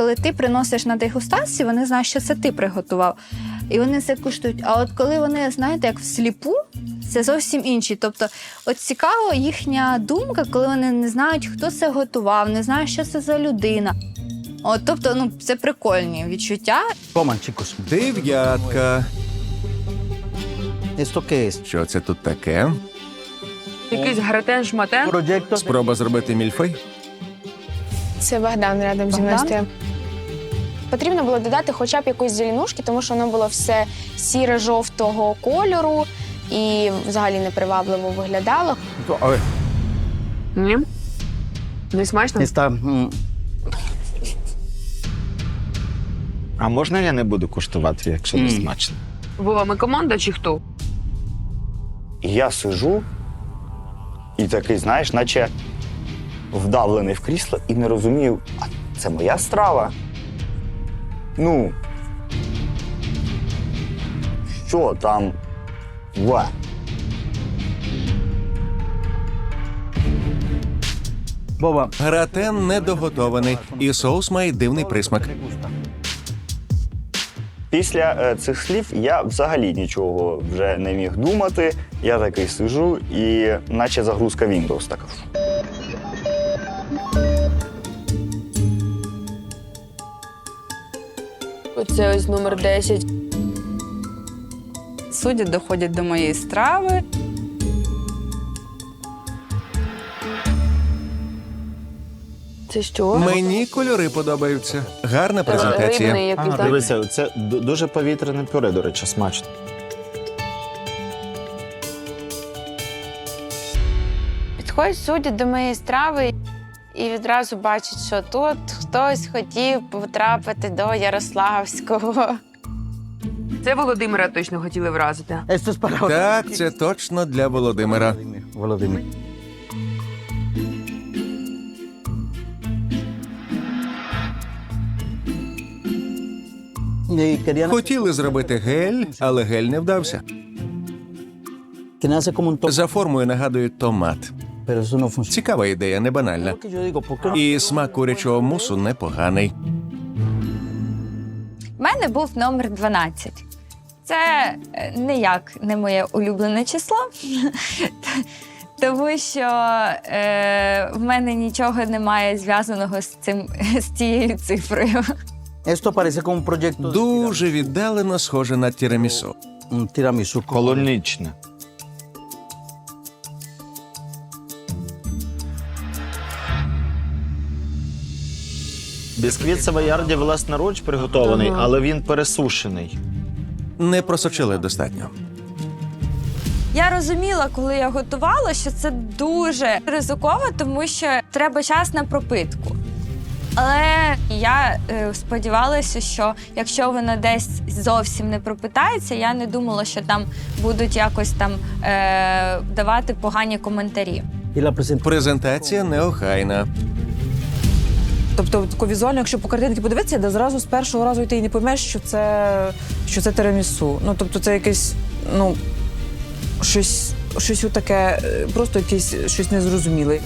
коли ти приносиш на дегустацію, вони знають, що це ти приготував. І вони це куштують. А от коли вони, знаєте, як всліпу, це зовсім інші. Тобто, от цікаво їхня думка, коли вони не знають, хто це готував, не знають, що це за людина. От, тобто, ну, це прикольні відчуття. Coman. Дев'ятка. Що це тут таке? Якийсь гратен шматен. Спроба зробити мільфей? Це Богдан рядом зі мною стояв. Потрібно було додати хоча б якусь зеленушки, тому що воно було все сіре-жовтого кольору і взагалі непривабливо виглядало. A ver, Ні. Не смачно? mm, А можна я не буду куштувати, якщо не смачно? Вова, ми команда чи хто? І я сижу і такий, знаєш, наче вдавлений в крісло і не розумію, а це моя страва. Ну. Що там? Ва. Boba. Гратен недоготований, і соус має дивний присмак. Після е, цих слів я взагалі нічого вже не міг думати. Я такий сижу, і наче загрузка Windows така. Оце ось номер 10. Судді доходять до моєї страви. Це що? Мені кольори подобаються. Гарна презентація. Рибний якийсь, так? Дивися, це ду- дуже повітряне пюре, до речі, смачно. Підходять судді до моєї страви і відразу бачать, що тут хтось хотів потрапити до Ярославського. Це Володимира точно хотіли вразити. Так, це точно для Володимира. Querían Хотіли зробити гель, але гель не вдався. За формою нагадує томат. Цікава ідея, не банальна. І смак курячого мусу непоганий. У мене був номер 12. Це е, ніяк не моє улюблене число, тому що е, в мене нічого немає зв'язаного з цим з цією цифрою. Дуже віддалено схоже на тірамісу. Un tiramisú. Бісквіт Савоярді власноруч приготований, але він пересушений. Не просочили достатньо. Я розуміла, коли я готувала, що це дуже ризиково, тому що треба час на пропитку. Але я е, сподівалася, що якщо воно десь зовсім не пропитається, я не думала, що там будуть якось там е, давати погані коментарі. Presentación. Презентація неохайна. Тобто, тако візуально, якщо по картинці подивитися, де зразу з першого разу ти і не поймеш, що це, що це тирамісу. Ну, тобто, це якесь, ну, щось, щось таке, просто якесь щось незрозуміле.